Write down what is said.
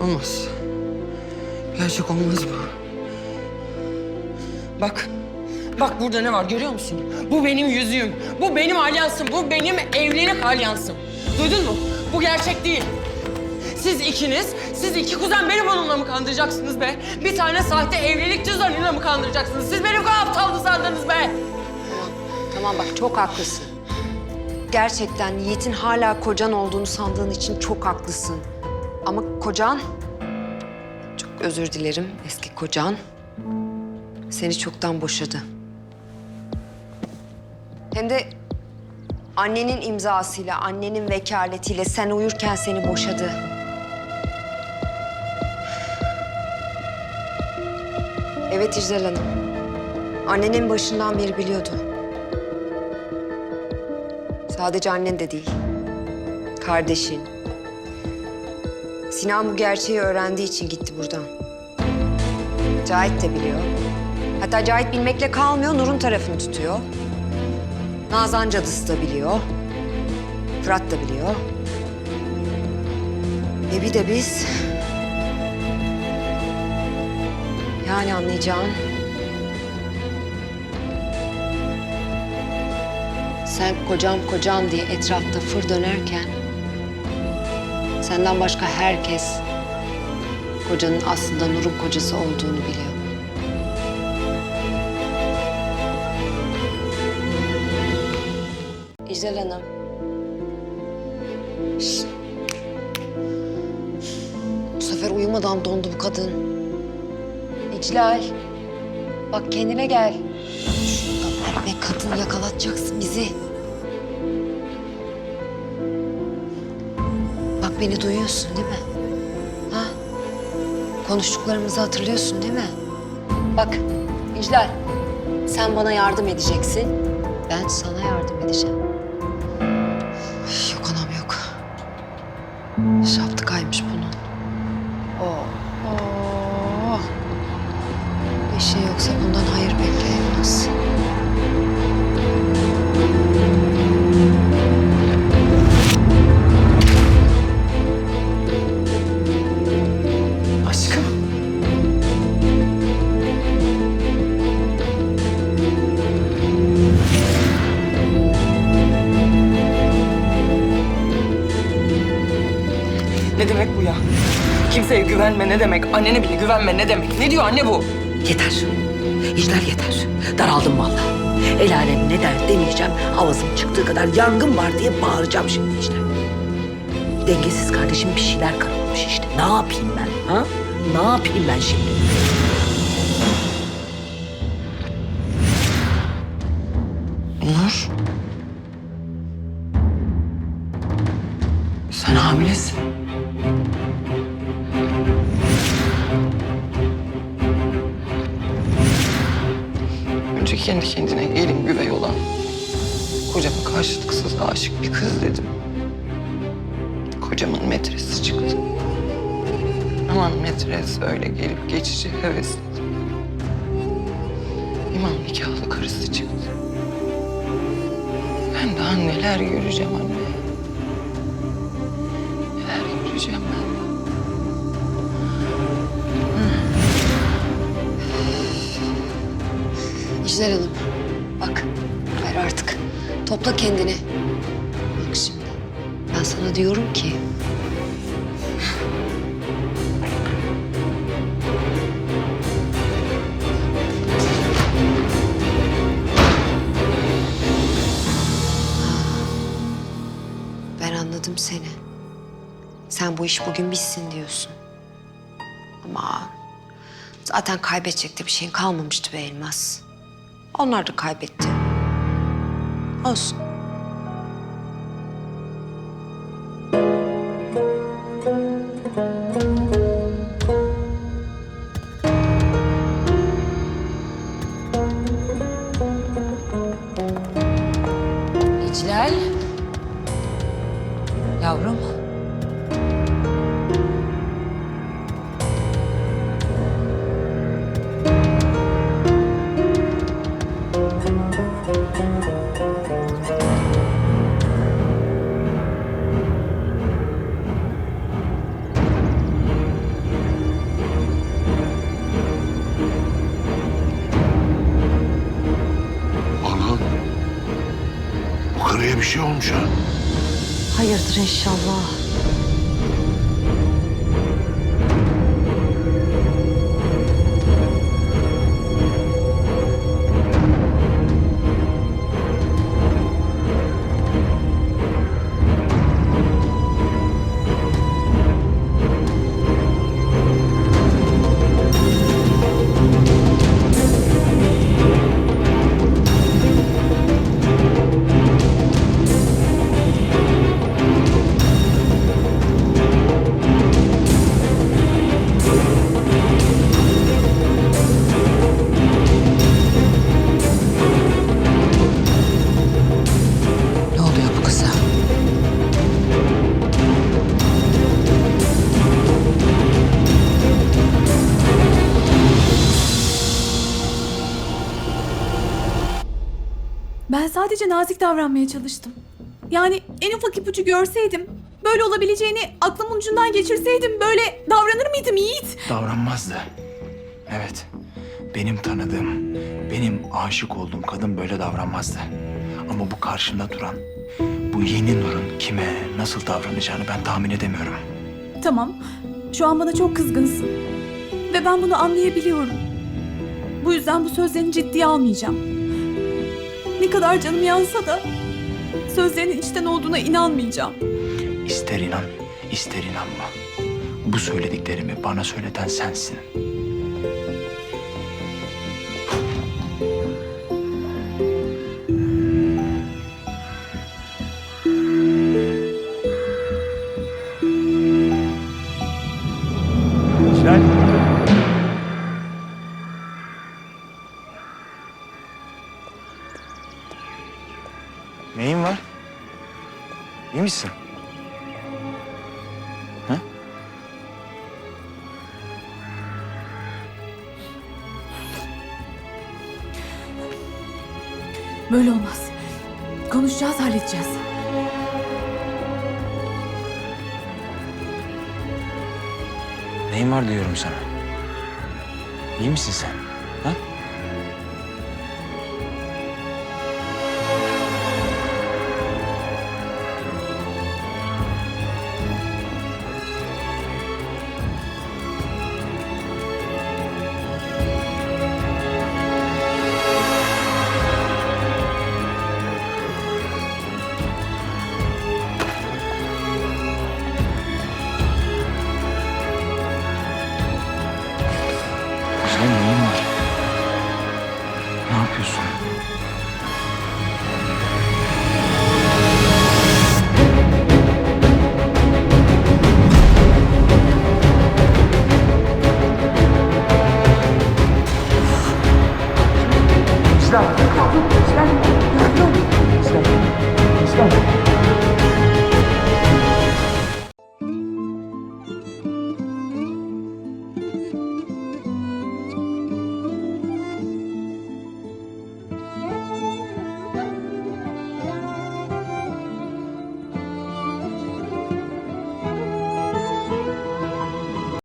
Olmaz. Gerçek olmaz bu. Bak. Bak burada ne var görüyor musun? Bu benim yüzüğüm. Bu benim alyansım. Bu benim evlilik alyansım. Duydun mu? Bu gerçek değil. Siz ikiniz, siz iki kuzen beni bununla mı kandıracaksınız be? Bir tane sahte evlilik cüzdanıyla mı kandıracaksınız? Siz benim kadar aptal sandınız be? Tamam bak çok haklısın. Gerçekten Yiğit'in hala kocan olduğunu sandığın için çok haklısın. Ama kocan, çok özür dilerim eski kocan, seni çoktan boşadı. Hem de annenin imzasıyla, annenin vekaletiyle sen uyurken seni boşadı. Evet İclal Hanım. Annenin başından beri biliyordu. Sadece annen de değil. Kardeşin. Sinan bu gerçeği öğrendiği için gitti buradan. Cahit de biliyor. Hatta Cahit bilmekle kalmıyor, Nur'un tarafını tutuyor. Nazan cadısı da biliyor. Fırat da biliyor. Ve bir de biz... Yani anlayacağın... Sen kocam kocam diye etrafta fır dönerken... Senden başka herkes kocanın aslında Nur'un kocası olduğunu biliyor. İclal Hanım. Şşt. Bu sefer uyumadan dondu bu kadın. İclal. Bak kendine gel. Şurada verme kadın yakalatacaksın bizi. Beni duyuyorsun değil mi? Ha? Konuştuklarımızı hatırlıyorsun değil mi? Bak İclal, sen bana yardım edeceksin. Ben sana yardım edeceğim. Üf, Yok anam yok. Şaptı Ne demek bu ya? Kimseye güvenme ne demek? Annene bile güvenme ne demek? Ne diyor anne bu? Yeter. İclal yeter. Daraldım vallahi. El alem ne der demeyeceğim. Havasım çıktığı kadar yangın var diye bağıracağım şimdi işte. Dengesiz kardeşim bir şeyler karalamış işte. Ne yapayım ben? Ha? Ne yapayım ben şimdi? Önce kendi kendine gelin güvey olan, kocama karşılıksız aşık bir kız dedim. Kocamın metresi çıktı. Aman metres öyle gelip geçici heves dedim. İmam nikahlı karısı çıktı. Ben daha neler göreceğim anne. Neler göreceğim ben. İclal Hanım, bak ver artık. Topla kendini. Bak şimdi, ben sana diyorum ki... Ben anladım seni. Sen bu iş bugün bitsin diyorsun. Ama zaten kaybedecek de bir şeyin kalmamıştı be Elmas. Onlar da kaybetti. Olsun. İclal. Yavrum. Şey olmuş ha. Hayırdır inşallah. Ben sadece nazik davranmaya çalıştım. Yani en ufak ipucu görseydim, böyle olabileceğini aklımın ucundan geçirseydim böyle davranır mıydım Yiğit? Davranmazdı. Evet. Benim tanıdığım, benim aşık olduğum kadın böyle davranmazdı. Ama bu karşında duran, bu yeni Nur'un kime, nasıl davranacağını ben tahmin edemiyorum. Tamam, şu an bana çok kızgınsın. Ve ben bunu anlayabiliyorum. Bu yüzden bu sözlerini ciddiye almayacağım. Ne kadar canım yansa da sözlerinin içten olduğuna inanmayacağım. İster inan, ister inanma. Bu söylediklerimi bana söyleten sensin. Neyin var? İyi misin? Ha? Böyle olmaz. Konuşacağız, halledeceğiz. Neyin var diyorum sana. İyi misin sen? Ha?